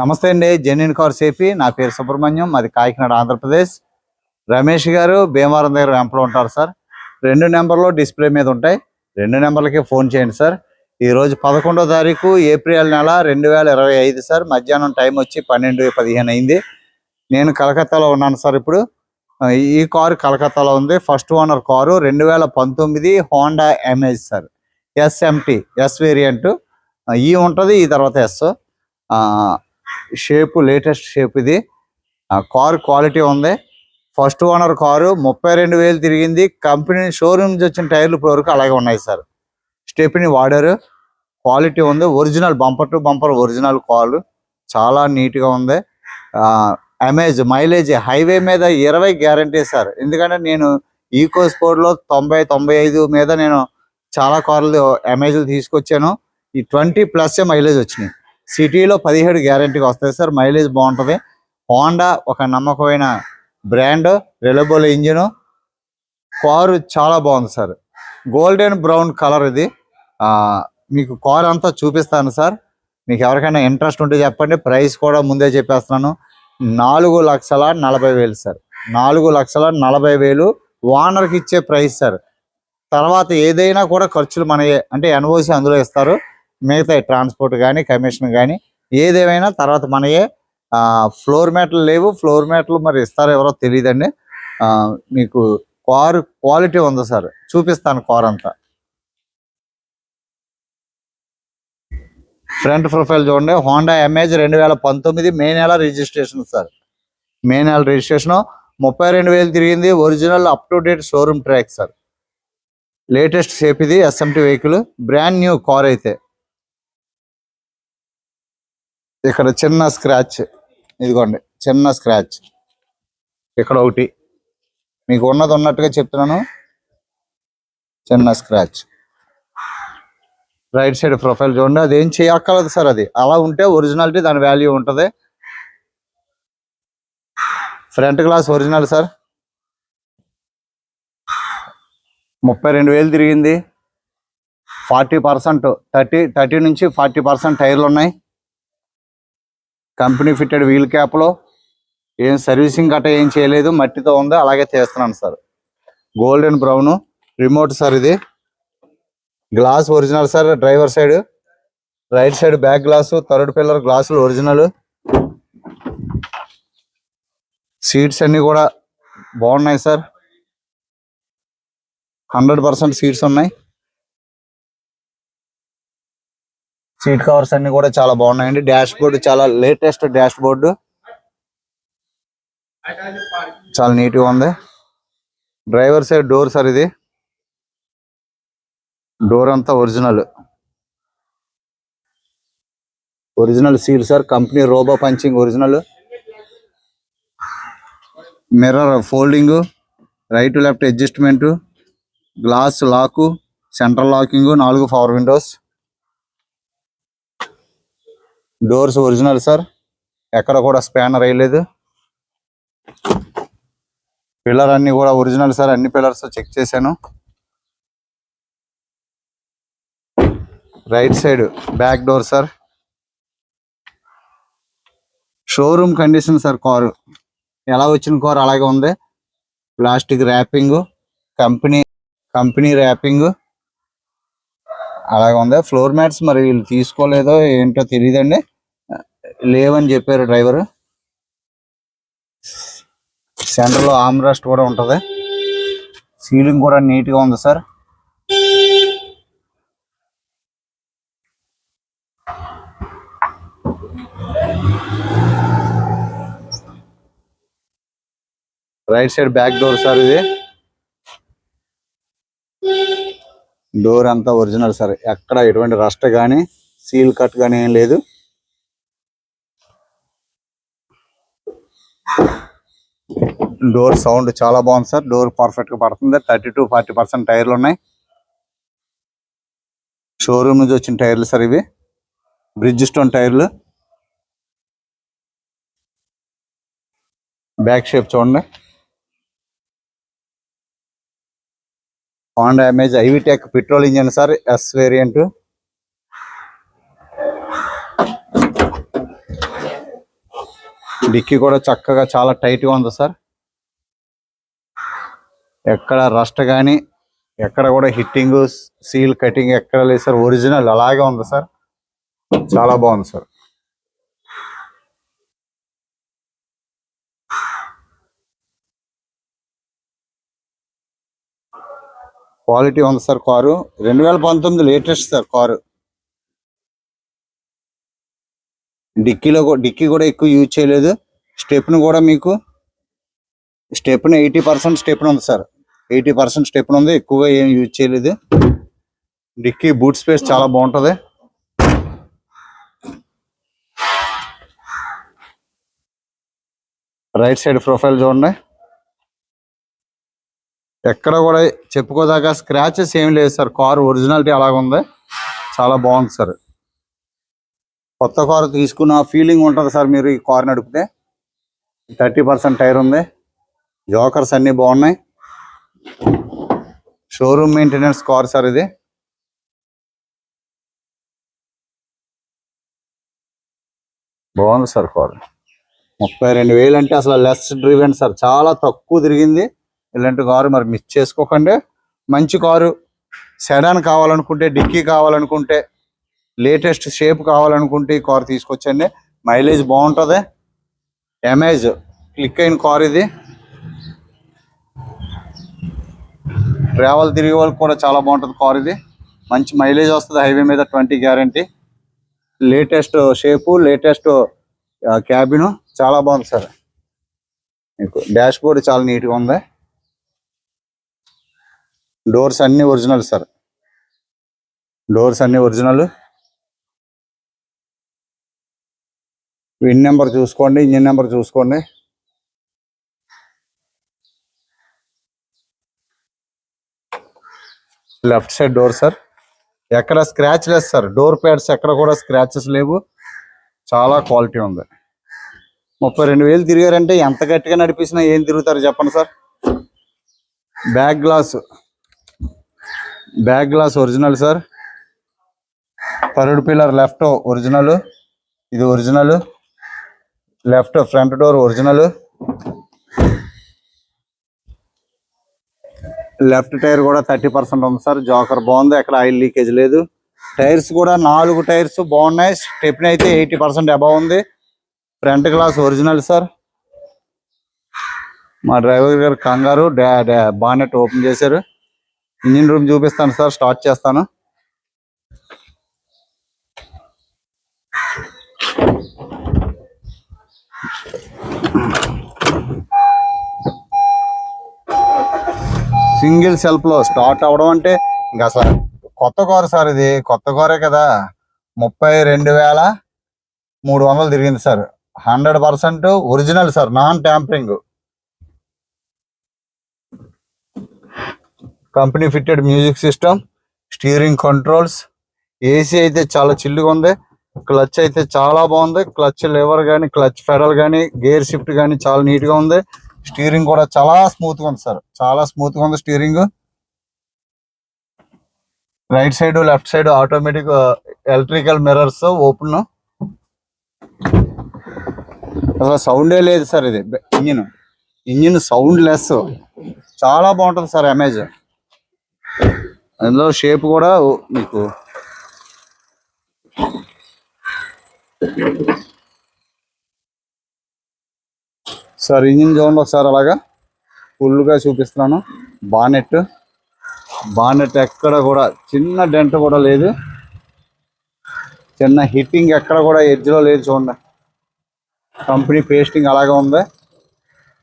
నమస్తే అండి genuine car సేఫీ నా పేరు సుబ్రహ్మణ్యం మాది కాకినాడ ఆంధ్రప్రదేశ్. రమేష్ గారు భీమవరం దగ్గర ర్యాంప్లో ఉంటారు సార్. రెండు నెంబర్లు డిస్ప్లే మీద ఉంటాయి. రెండు నెంబర్లకి ఫోన్ చేయండి సార్. ఈ రోజు పదకొండో తారీఖు ఏప్రిల్ నెల రెండు వేల ఇరవై ఐదు సార్. మధ్యాహ్నం టైం వచ్చి పన్నెండు పదిహేను అయింది. నేను కలకత్తాలో ఉన్నాను సార్ ఇప్పుడు. ఈ కారు కలకత్తాలో ఉంది. ఫస్ట్ ఓనర్ కారు రెండు వేల పంతొమ్మిది Honda Amaze sir. SMT S variant. ఈ ఉంటుంది ఈ తర్వాత ఎస్. షేప్ లేటెస్ట్ షేప్ ఇది. ఆ, కారు క్వాలిటీ ఉంది. ఫస్ట్ ఓనర్ కారు ముప్పై రెండు వేలు తిరిగింది. కంపెనీ షోరూమ్ నుంచి వచ్చిన టైర్లు ఇప్పటి వరకు అలాగే ఉన్నాయి సార్. స్టెప్ని వాడారు. క్వాలిటీ ఉంది. Original bumper to bumper original car. చాలా నీట్గా ఉంది. అమేజ్ మైలేజ్ హైవే మీద ఇరవై గ్యారంటీ సార్. ఎందుకంటే నేను ఈకో స్పోర్ట్లో తొంభై తొంభై ఐదు మీద నేను చాలా కార్లు అమేజ్లు తీసుకొచ్చాను. ఈ ట్వంటీ ప్లస్ మైలేజ్ వచ్చినాయి. సిటీలో పదిహేడు గ్యారంటీకి వస్తాయి సార్. మైలేజ్ బాగుంటుంది. హోండా ఒక నమ్మకమైన బ్రాండ్ రిలబుల్ ఇంజిన్. కారు చాలా బాగుంది సార్. గోల్డెన్ బ్రౌన్ కలర్ ఇది. మీకు కార్ అంతా చూపిస్తాను సార్. మీకు ఎవరికైనా ఇంట్రెస్ట్ ఉంటే చెప్పండి. ప్రైస్ కూడా ముందే చెప్పేస్తున్నాను. నాలుగు లక్షల నలభై వేలు సార్. నాలుగు లక్షల నలభై వేలు ఓనర్కి ఇచ్చే ప్రైస్ సార్. తర్వాత ఏదైనా కూడా ఖర్చులు మనయే అంటే ఎన్ఓసి అందులో ఇస్తారు. మిగతా ట్రాన్స్పోర్ట్ కానీ కమిషన్ కానీ ఏదేమైనా తర్వాత మనయే ఫ్లోర్ మ్యాట్లు లేవు. ఫ్లోర్ మ్యాట్లు మరి ఇస్తారో ఎవరో తెలియదండి. మీకు కారు క్వాలిటీ ఉంది సార్. చూపిస్తాను కార్ అంతా. ఫ్రంట్ ప్రొఫైల్ చూడండి. హోండా ఎంఏజ్ రెండు వేల పంతొమ్మిది మే నెల రిజిస్ట్రేషన్ సార్. మే నెల రిజిస్ట్రేషన్ ముప్పై రెండు వేలు తిరిగింది. Original up to date showroom track sir latest shape ఇది SMT vehicle brand new car అయితే. ఇక్కడ చిన్న స్క్రాచ్ ఇదిగోండి చిన్న స్క్రాచ్ ఇక్కడ ఒకటి. మీకు ఉన్నది ఉన్నట్టుగా చెప్తున్నాను. చిన్న స్క్రాచ్ రైట్ సైడ్ ప్రొఫైల్ చూడండి. అది ఏం చేయక్కర్లేదు సార్ అది. అలా ఉంటే ఒరిజినాలిటీ దాని వాల్యూ ఉంటుంది. Front glass original sir. ముప్పై రెండు వేలు తిరిగింది. ఫార్టీ పర్సెంట్ థర్టీ థర్టీ నుంచి ఫార్టీ పర్సెంట్ టైర్లు ఉన్నాయి. కంపెనీ ఫిట్టెడ్ వీల్ క్యాప్లో ఏం సర్వీసింగ్ కట్ట ఏం చేయలేదు మట్టితో ఉంది అలాగే చేస్తున్నాను sir. Golden brown remote sir ఇది. Glass original sir driver side. Right side back glass third pillar గ్లాసులు ఒరిజినల్. సీట్స్ అన్ని కూడా బాగున్నాయి సార్. హండ్రెడ్ పర్సెంట్ సీట్స్ ఉన్నాయి. సీట్ కవర్స్ అన్ని కూడా చాలా బాగున్నాయండి. డాష్ బోర్డు చాలా లేటెస్ట్ డాష్ బోర్డు చాలా నీట్గా ఉంది. డ్రైవర్ సైడ్ డోర్ సార్ ఇది. డోర్ అంతా original. Original seal sir. Company robo punching original. Mirror folding right left adjustment glass lock central locking నాలుగు power windows. Doors original sir. ఎక్కడ కూడా spanner వేయలేదు. Pillar అన్ని కూడా ఒరిజినల్ సార్. అన్ని pillars check చేశాను. Right side back door sir. Showroom condition sir car. ఎలా వచ్చిన కారు? అలాగే ఉంది. Plastic wrapping company company wrapping. అలాగే ఉంది. ఫ్లోర్ మ్యాట్స్ మరి వీళ్ళు తీసుకోలేదో ఏంటో తెలియదండి. లేవని చెప్పారు డ్రైవర్. సెంటర్లో ఆమ్ రెస్ట్ కూడా ఉంటుంది. సీలింగ్ కూడా నీట్గా ఉంది sir. Right side back door sir ఇది. డోర్ అంతా ఒరిజినల్ సార్. ఎక్కడ ఎటువంటి రస్ట్ కానీ సీల్ కట్ కానీ ఏం లేదు. డోర్ సౌండ్ చాలా బాగుంది సార్. డోర్ పర్ఫెక్ట్గా పడుతుంది. థర్టీ టు ఫార్టీ పర్సెంట్ టైర్లు ఉన్నాయి. షోరూమ్ నుంచి వచ్చిన టైర్లు సార్ ఇవి. బ్రిడ్జ్ స్టోన్ టైర్లు. బ్యాక్ షేప్ చూడండి. Honda Amaze iVTEC petrol engine sir. S variant dickey కూడా చక్కగా చాలా టైట్గా ఉంది సార్. ఎక్కడ రస్ట్ కానీ ఎక్కడ కూడా హిట్టింగ్ సీల్ కటింగ్ ఎక్కడ లేదు సార్. ఒరిజినల్ అలాగే ఉంది సార్. చాలా బాగుంది సార్. క్వాలిటీ ఉంది సార్ కారు. రెండు వేల పంతొమ్మిది లేటెస్ట్ సార్ కారు. డిక్కీలో డిక్కీ కూడా ఎక్కువ యూజ్ చేయలేదు. స్టెప్ను కూడా మీకు స్టెప్ను ఎయిటీ పర్సెంట్ స్టెప్ను ఉంది సార్. ఎయిటీ పర్సెంట్ స్టెప్ను ఉంది ఎక్కువగా ఏం యూజ్ చేయలేదు. డిక్కీ బూట్ స్పేస్ చాలా బాగుంటుంది. రైట్ సైడ్ ప్రొఫైల్ చూడండి. ఎక్కడ కూడా చెప్పుకోదాకా స్క్రాచెస్ ఏం లేదు సార్. కారు ఒరిజినాలిటీ అలాగ ఉంది చాలా బాగుంది సార్. కొత్త కారు తీసుకున్న ఫీలింగ్ ఉంటుంది సార్ మీరు ఈ కారు నడిపితే థర్టీ పర్సెంట్ టైర్ ఉంది. జోకర్స్ అన్నీ బాగున్నాయి. షోరూమ్ మెయింటెనెన్స్ కార్ సార్ ఇది. బాగుంది సార్ కార్. ముప్పై రెండు వేలు అంటే అసలు లెస్ డ్రివెన్ సార్. చాలా తక్కువ తిరిగింది. ఇలాంటి కారు మరి మిస్ చేసుకోకండి. మంచి కారు. సెడాన్ కావాలనుకుంటే డిక్కీ కావాలనుకుంటే లేటెస్ట్ షేప్ కావాలనుకుంటే ఈ కార్ తీసుకొచ్చండి. మైలేజ్ బాగుంటుంది. ఎమేజ్ క్లిక్ అయిన కార్ ఇది. ట్రావెల్ తిరిగే వాళ్ళకి కూడా చాలా బాగుంటుంది కార్ ఇది. మంచి మైలేజ్ వస్తుంది హైవే మీద twenty guarantee. Latest shape latest cabin చాలా బాగుంది సార్. మీకు డాష్ బోర్డ్ చాలా నీట్గా ఉంది. డోర్స్ అన్ని ఒరిజినల్ సార్. డోర్స్ అన్ని ఒరిజినల్. విన్ నెంబర్ చూసుకోండి ఇంజిన్ నెంబర్ చూసుకోండి. Left side door sir. ఎక్కడ స్క్రాచ్ లేదు సార్. డోర్ ప్యాడ్స్ ఎక్కడ కూడా స్క్రాచెస్ లేవు. చాలా క్వాలిటీ ఉంది. ముప్పై రెండు వేలు తిరిగారంటే ఎంత గట్టిగా నడిపించినా ఏం తిరుగుతారు చెప్పండి sir? Back glass. Back glass original sir. Third pillar left original. ఇది original. Left front door original. Left tyre కూడా థర్టీ పర్సెంట్ ఉంది సార్. జోకర్ బాగుంది. ఎక్కడ ఆయిల్ లీకేజ్ లేదు. టైర్స్ కూడా నాలుగు టైర్స్ బాగున్నాయి. స్టెప్ని అయితే ఎయిటీ పర్సెంట్ అబవ్ ఉంది. Front glass original sir. మా డ్రైవర్ గారు కంగారు. డా డా బానెట్ ఓపెన్ చేశారు. ఇంజిన్ రూమ్ చూపిస్తాను సార్. స్టార్ట్ చేస్తాను. సింగిల్ సెల్ఫ్లో స్టార్ట్ అవ్వడం అంటే ఇంకా అసలు కొత్త కూర సార్ ఇది. కొత్త కూరే కదా. ముప్పై రెండు వేల మూడు వందలు తిరిగింది sir. Hundred percent original sir non tampering. Company fitted music system steering controls AC అయితే చాలా చిల్లుగా ఉంది. క్లచ్ అయితే చాలా బాగుంది. క్లచ్ లెవర్ కానీ క్లచ్ ఫెడల్ కానీ గేర్ షిఫ్ట్ కానీ చాలా నీట్గా ఉంది. స్టీరింగ్ కూడా చాలా స్మూత్గా ఉంది సార్ చాలా స్మూత్గా ఉంది steering right side left side automatic electrical mirrors open అసలు సౌండే లేదు సార్ ఇది. ఇంజిన్ ఇంజిన్ సౌండ్ లెస్ చాలా బాగుంటుంది సార్ అమేజ్ అందులో షేప్ కూడా మీకు సార్ ఇంజిన్ చూడండి ఒకసారి అలాగా ఫుల్గా చూపిస్తున్నాను. బానెట్. బానెట్ ఎక్కడ కూడా చిన్న డెంట్ కూడా లేదు. చిన్న హిట్టింగ్ ఎక్కడ కూడా ఎడ్జ్లో లేదు చూడండి. కంపెనీ పేస్టింగ్ అలాగే ఉంది.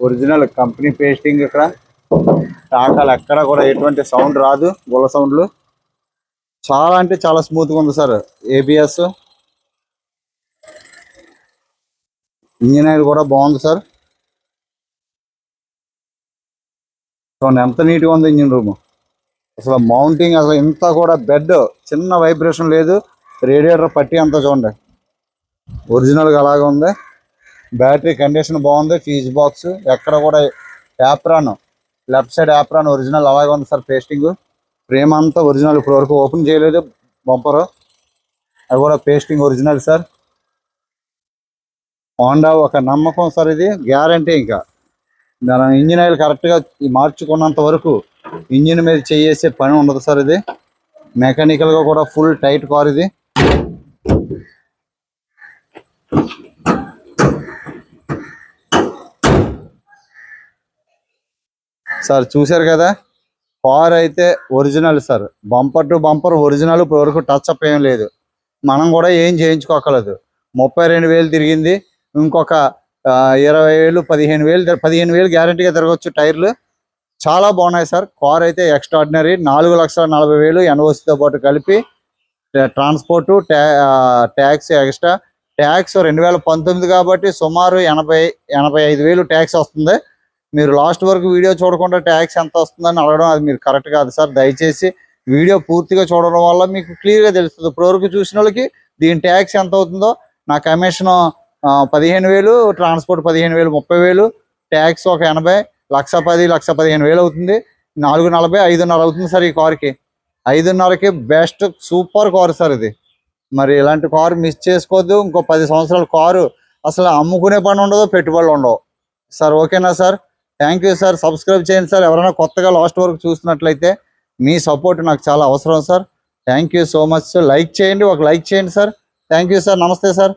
ఒరిజినల్ కంపెనీ పేస్టింగ్ ఇక్కడ. టాకాలు ఎక్కడ కూడా ఎటువంటి సౌండ్ రాదు. గుల్ల సౌండ్లు. చాలా అంటే చాలా స్మూత్గా ఉంది సార్. ఏబిఎస్ ఇంజిన్ ఆయిల్ కూడా బాగుంది సార్. చూడండి ఎంత నీట్గా ఉంది ఇంజిన్ రూమ్. అసలు మౌంటింగ్ అసలు ఇంత కూడా బెడ్ చిన్న వైబ్రేషన్ లేదు. రేడియేటర్ పట్టి అంతా చూడండి. ఒరిజినల్గా అలాగే ఉంది. బ్యాటరీ కండిషన్ బాగుంది. ఫీజ్ బాక్స్ ఎక్కడ కూడా apron left side apron original అలాగే ఉంది సార్ పేస్టింగ్ ఫ్రేమ్ అంతా ఒరిజినల్ ఇప్పుడు వరకు ఓపెన్ చేయలేదు. బంపరు అది కూడా పేస్టింగ్ ఒరిజినల్ సార్. హోండా ఒక నమ్మకం సార్ ఇది. గ్యారంటీ ఇంకా. దాని ఇంజిన్ ఆయిల్ కరెక్ట్గా మార్చుకున్నంత వరకు ఇంజిన్ మీద చేసే పని ఉండదు సార్ ఇది. మెకానికల్గా కూడా ఫుల్ టైట్ కార్ ఇది. సార్ చూశారు కదా? కార్ అయితే original sir. Bumper to bumper original ఇప్పటివరకు టచ్ అప్ ఏం లేదు. మనం కూడా ఏం చేయించుకోకలేదు ముప్పై రెండు వేలు తిరిగింది. ఇంకొక ఇరవై వేలు పదిహేను వేలు పదిహేను వేలు గ్యారంటీగా తిరగచ్చు టైర్లు. చాలా బాగున్నాయి సార్. కార్ అయితే ఎక్స్ట్రాడినరీ. నాలుగు లక్షల నలభై వేలు ఎన్ఓసితో పాటు కలిపి ట్రాన్స్పోర్ట్ ట్యాక్స్ ఎక్స్ట్రా. ట్యాక్స్ రెండు వేల పంతొమ్మిది కాబట్టి సుమారు ఎనభై ఎనభై ఐదు వేలు ట్యాక్స్ వస్తుంది. మీరు లాస్ట్ వరకు వీడియో చూడకుండా ట్యాక్స్ ఎంత వస్తుందని అడగడం అది మీరు కరెక్ట్ కాదు సార్. దయచేసి వీడియో పూర్తిగా చూడడం వల్ల మీకు క్లియర్గా తెలుస్తుంది. ఇప్పుడు వరకు చూసిన వాళ్ళకి దీని ట్యాక్స్ ఎంత అవుతుందో నా కమిషన్ పదిహేను వేలు ట్రాన్స్పోర్ట్ పదిహేను వేలు ముప్పై వేలు ట్యాక్స్ ఒక ఎనభై లక్ష పది లక్ష పదిహేను వేలు అవుతుంది. నాలుగు నలభై ఐదున్నర అవుతుంది సార్ ఈ కార్కి. ఐదున్నరకి బెస్ట్ సూపర్ కారు సార్ ఇది. మరి ఇలాంటి కారు మిస్ చేసుకోవద్దు. ఇంకో పది సంవత్సరాల కారు అసలు అమ్ముకునే పని ఉండదు పెట్టుబడులు ఉండవు. సార్ ఓకేనా sir? Thank you sir. Subscribe చేయండి సార్. ఎవరైనా కొత్తగా లాస్ట్ వరకు చూస్తున్నట్లయితే మీ సపోర్ట్ నాకు చాలా అవసరం sir. Thank you so much like చేయండి. ఒక లైక్ చేయండి సార్. Thank you sir. నమస్తే సార్.